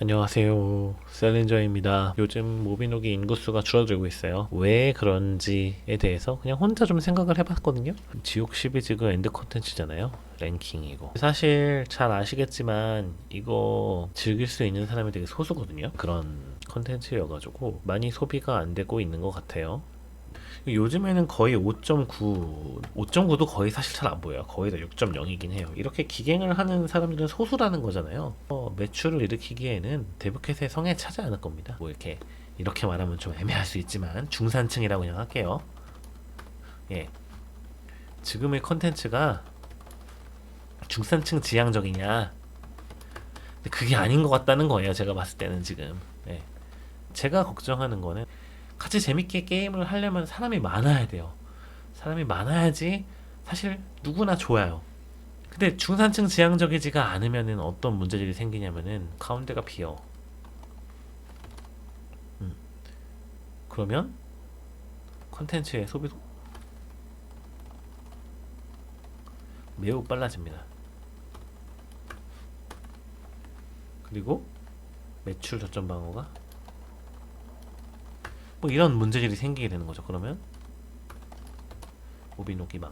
안녕하세요. 셀린저입니다. 요즘 모비노기 인구수가 줄어들고 있어요. 왜 그런지에 대해서 그냥 혼자 좀 생각을 해봤거든요. 지옥 시비지그 엔드 컨텐츠잖아요. 랭킹이고. 사실 잘 아시겠지만 이거 즐길 수 있는 사람이 되게 소수거든요. 그런 컨텐츠여가지고 많이 소비가 안 되고 있는 것 같아요. 요즘에는 거의 5.9, 5.9도 거의 사실 잘 안 보여요. 거의 다 6.0이긴 해요. 이렇게 기갱을 하는 사람들은 소수라는 거잖아요. 어, 매출을 일으키기에는 데브캣의 성에 차지 않을 겁니다. 뭐 이렇게 이렇게 말하면 좀 애매할 수 있지만 중산층이라고 그냥 할게요. 예. 지금의 컨텐츠가 중산층 지향적이냐? 그게 아닌 것 같다는 거예요. 제가 봤을 때는 지금. 예. 제가 걱정하는 거는 같이 재밌게 게임을 하려면 사람이 많아야 돼요. 사람이 많아야지 사실 누구나 좋아요. 근데 중산층 지향적이지가 않으면은 어떤 문제들이 생기냐면은 가운데가 비어. 음. 그러면 컨텐츠의 소비도 매우 빨라집니다. 그리고 매출 저점 방어가 뭐 이런 문제들이 생기게 되는 거죠. 그러면 오비노기망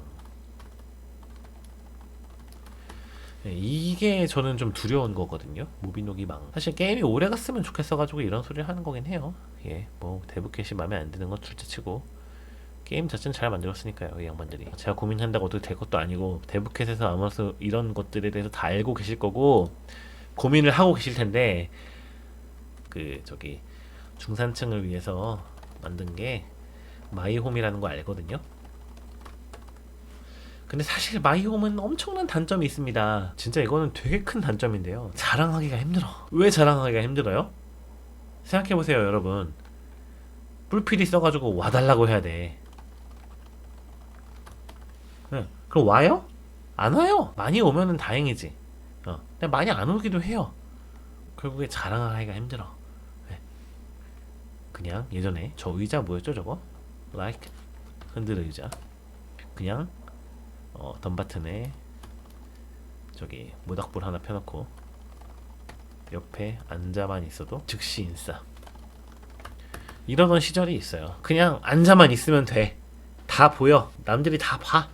네, 이게 저는 좀 두려운 거거든요. 모비노기망. 사실 게임이 오래 갔으면 좋겠어가지고 이런 소리를 하는 거긴 해요. 예, 뭐 데브캣이 마음에 안 드는 건 둘째치고 게임 자체는 잘 만들었으니까요. 이 양반들이. 제가 고민한다고 어떻게 될 것도 아니고 데브캣에서 아무래도 이런 것들에 대해서 다 알고 계실 거고 고민을 하고 계실 텐데 그 저기 중산층을 위해서 만든 게 마이홈이라는 거 알거든요. 근데 사실 마이홈은 엄청난 단점이 있습니다. 진짜 이거는 되게 큰 단점인데요. 자랑하기가 힘들어. 왜 자랑하기가 힘들어요? 생각해보세요, 여러분. 뿔필이 써가지고 와달라고 해야 돼. 응. 그럼 와요? 안 와요. 많이 오면은 다행이지. 어. 근데 많이 안 오기도 해요. 결국에 자랑을 하기가 힘들어. 그냥 예전에 저 의자 뭐였죠 저거? like 흔들 의자. 그냥 어, 덤바튼에 저기 모닥불 하나 펴놓고 옆에 앉아만 있어도 즉시 인싸. 이러던 시절이 있어요. 그냥 앉아만 있으면 돼다 보여. 남들이 다 봐.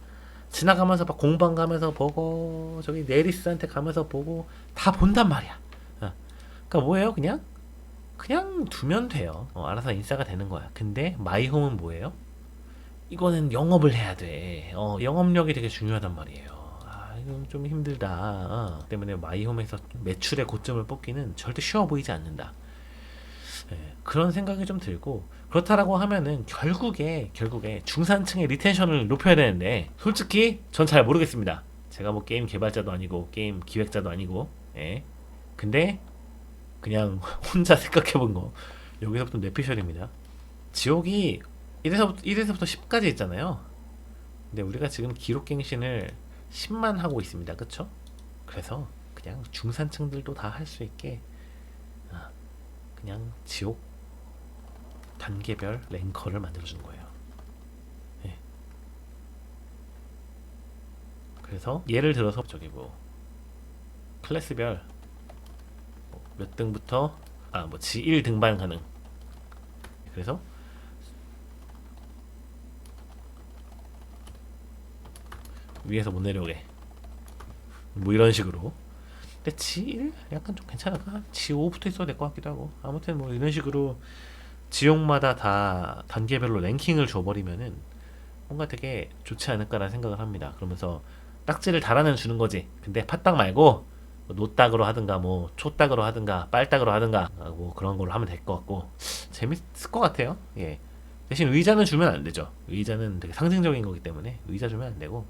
지나가면서 막 공방 가면서 보고 저기 네리스한테 가면서 보고 다 본단 말이야. 어. 그러니까 뭐예요 그냥 그냥 두면 돼요. 어, 알아서 인싸가 되는 거야. 근데 마이홈은 뭐예요? 이거는 영업을 해야 돼. 어, 영업력이 되게 중요하단 말이에요. 아, 이건 좀 힘들다. 어, 때문에 마이홈에서 매출의 고점을 뽑기는 절대 쉬워 보이지 않는다. 예, 그런 생각이 좀 들고 그렇다라고 하면은 결국에 결국에 중산층의 리텐션을 높여야 되는데 솔직히 전 잘 모르겠습니다. 제가 뭐 게임 개발자도 아니고 게임 기획자도 아니고 예. 근데 그냥 혼자 생각해 본 거. 여기서부터 뇌피셜입니다. 지옥이 1에서부터, 1에서부터 10까지 있잖아요. 근데 우리가 지금 기록갱신을 10만 하고 있습니다. 그쵸? 그래서 그냥 중산층들도 다 할 수 있게 아, 그냥 지옥 단계별 랭커를 만들어준 거예요. 네. 그래서 예를 들어서 저기 뭐 클래스별 몇 등부터 아뭐 G1 등반 가능. 그래서 위에서 못 내려오게. 뭐 이런 식으로. 근데 G1 약간 좀 괜찮을까? G5부터 있어도 될것 같기도 하고. 아무튼 뭐 이런 식으로 지역마다 다 단계별로 랭킹을 줘버리면은 뭔가 되게 좋지 않을까라는 생각을 합니다. 그러면서 딱지를 달아내 주는 거지. 근데 팥딱 말고 뭐 노딱으로 하든가 뭐 초딱으로 하든가 빨딱으로 하든가 뭐 그런 걸로 하면 될 것 같고 재밌을 것 같아요. 예. 대신 의자는 주면 안 되죠. 의자는 되게 상징적인 거기 때문에 의자 주면 안 되고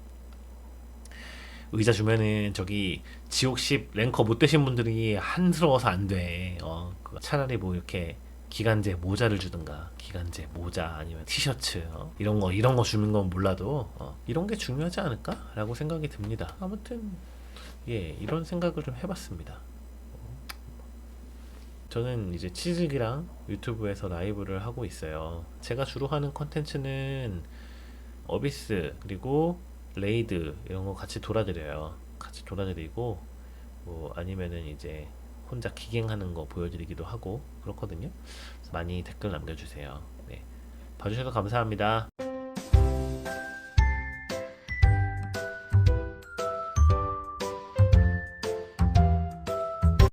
의자 주면은 저기 지옥10 랭커 못 되신 분들이 한스러워서 안 돼. 어, 차라리 뭐 이렇게 기간제 모자를 주든가 기간제 모자 아니면 티셔츠 어? 이런 거 이런 거 주는 건 몰라도 어, 이런 게 중요하지 않을까라고 생각이 듭니다. 아무튼 예, 이런 생각을 좀 해봤습니다. 저는 이제 치즈기랑 유튜브에서 라이브를 하고 있어요. 제가 주로 하는 컨텐츠는 어비스 그리고 레이드 이런 거 같이 돌아드려요. 같이 돌아드리고 뭐 아니면은 이제 혼자 기갱하는 거 보여드리기도 하고 그렇거든요. 많이 댓글 남겨주세요. 네. 봐주셔서 감사합니다.